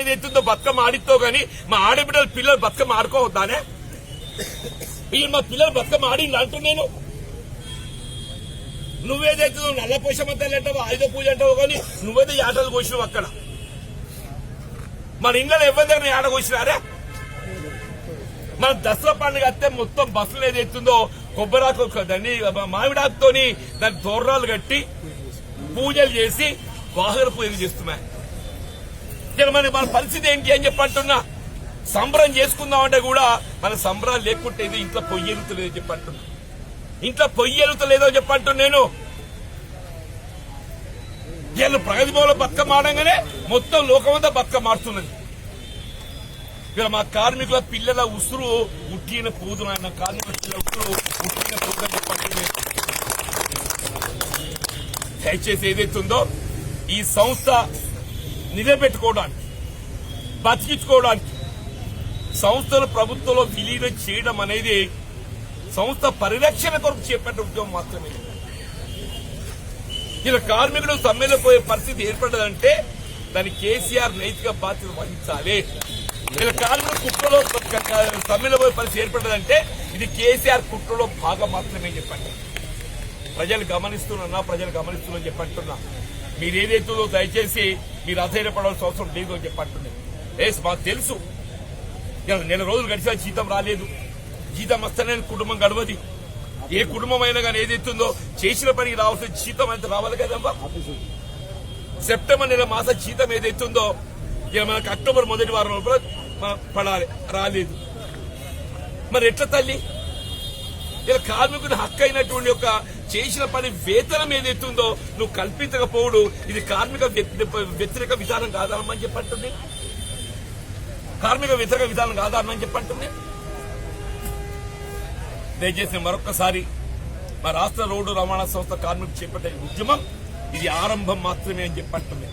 అనేది ఎత్తుందో బతుకమ్మ ఆడితో గాని మా ఆడబిడ్డల పిల్లలు బతుకమ్మ ఆడుకోవద్దానే వీళ్ళు మా పిల్లలు బతుకమ్మ ఆడి అంటూ నేను. నువ్వేదైతే నల్ల పోషమంతాలు అంటావు ఆయుధ పూజ అంటావు కానీ నువ్వేదో ఆటలు కోసినావు అక్కడ? మన ఇంట్లో ఎవరి దగ్గర ఆట కోసినారా? మన దసరా పండుగ వస్తే మొత్తం బస్సులు ఏదైతుందో కొబ్బరాకు దాన్ని మామిడాకుతోని దాని తోరణాలు కట్టి పూజలు చేసి వాహన పూజలు చేస్తున్నాయి. ఇక్కడ మన పరిస్థితి ఏంటి అని చెప్పంటున్నా సంబరం చేసుకుందామంటే కూడా మన సంబరాలు లేకుంటే ఇది ఇంట్లో పొయ్యి ఎలుతలేదు చెప్పంటున్నా ఇంట్లో పొయ్యి ఎలుతలేదో చెప్పంటున్నా నేను. వీళ్ళు ప్రగతి భవన్లో బతుక మాడంగానే మొత్తం లోకమంతా బతుక మారుతున్నది ఇక్కడ మా కార్మికుల పిల్లల ఉసురు ఉట్టిన పోదు నాయన కార్మికుల పిల్లల ఉసురు ఉట్టిన పోదు అని దయచేసి ఏదైతుందో ఈ సంస్థ నిలబెట్టుకోవడానికి బతికించుకోవడానికి సంస్థను ప్రభుత్వంలో విలీనం చేయడం అనేది సంస్థ పరిరక్షణ కొరకు చేపట్టిన ఉద్యమం మాత్రమే. ఇలా కార్మికులు సమ్మెలో పోయే పరిస్థితి ఏర్పడదంటే దాని కేసీఆర్ నైతిక బాధ్యత వహించాలి. ఇలా కార్మికులు కుట్రలో సమ్మెలో పోయే పరిస్థితి ఏర్పడదంటే ఇది కేసీఆర్ కుట్రలో భాగం మాత్రమే చెప్పండి. ప్రజలు గమనిస్తున్నా ప్రజలు గమనిస్తున్నా చెప్పంటున్నా. మీరేదైతుందో దయచేసి మీరు అధైర్యపడాల్సిన అవసరం లేదు అని చెప్పంటున్నాను ఏస్ మాకు తెలుసు. ఇలా నెల రోజులు గడిచా జీతం రాలేదు. జీతం వస్తేనే కుటుంబం గడవది. ఏ కుటుంబం అయినా కానీ ఏదైతుందో చేసిన పనికి రావాల్సిన జీతం అంత రావాలి కదమ్మా. సెప్టెంబర్ నెల మాస జీతం ఏదైతుందో ఇక మనకు అక్టోబర్ మొదటి వారం లోపల పడాలి రాలేదు. మరి ఎట్లా తల్లి? ఇలా కార్మికుని హక్కు అయినటువంటి యొక్క చేసిన పని వేతనం ఏదైతుందో నువ్వు కల్పించకపోవడు. ఇది కార్మిక వ్యతిరేక విధానం కాదనమని చెప్పంటుంది. కార్మిక వ్యతిరేక విధానం కాదనమని చెప్పంటుంది. దయచేసి మరొకసారి మా రాష్ట్ర రోడ్డు రవాణా సంస్థ కార్మికులు చేపట్టే ఉద్యమం ఇది ఆరంభం మాత్రమే అని చెప్పంటుంది.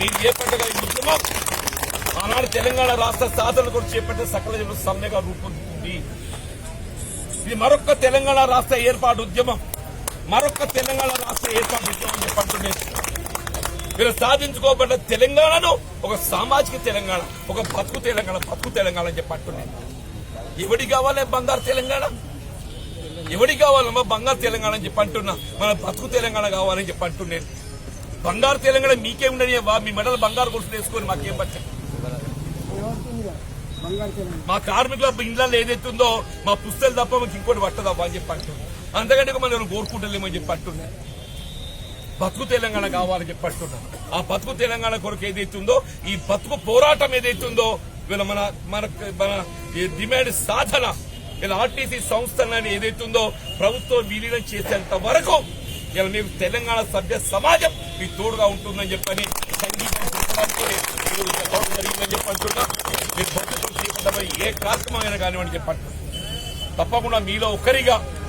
మీరు చేపట్టగల ఈ ఉద్యమం ఆనాడు తెలంగాణ రాష్ట్ర సాధన కొరకు చేపట్టే సకల సమ్మెగా రూపొందుతుంది. ఇది మరొక తెలంగాణ రాష్ట్ర ఏర్పాటు ఉద్యమం. మరొక తెలంగాణ రాష్ట్ర ఏర్పాటు ఉద్యమం మీరు సాధించుకోబడ్డ తెలంగాణను ఒక సామాజిక తెలంగాణ ఒక బతుకు తెలంగాణ బతుకు తెలంగాణ అని చెప్పంటున్నాను ఎవడి కావాలి బంగారు తెలంగాణ? ఎవడి కావాలమ్మా బంగారు తెలంగాణ అని చెప్పంటున్నా? మన బతుకు తెలంగాణ కావాలని చెప్పి బంగారు తెలంగాణ మీకే ఉండని మీ మెడలు బంగారు కొడుకు వేసుకొని మాకేం పట్టాయి మా కార్మికుల ఇండ్లలో ఏదైతుందో మా పుస్తలు తప్ప మాకు ఇంకోటి పట్టదబ్బా అని చెప్పి అంతకంటే మనం కోరుకుంటలేమని చెప్పి అంటున్నాను బతుకు తెలంగాణ కావాలని చెప్పి ఆ బతుకు తెలంగాణ కొరకు ఏదైతుందో ఈ బతుకు పోరాటం ఏదైతుందో వీళ్ళ మన మన మన డిమాండ్ సాధన ఇలా ఆర్టీసీ సంస్థలని ఏదైతుందో ప్రభుత్వం విలీనం చేసేంత వరకు ఇలా మేము తెలంగాణ సభ్య సమాజం మీ తోడుగా ఉంటుందని చెప్పని సంగీతం జరిగిందని మీరు ఏ కార్యక్రమం అయినా కానివ్వండి చెప్పంటున్నా తప్పకుండా మీలో ఒకరిగా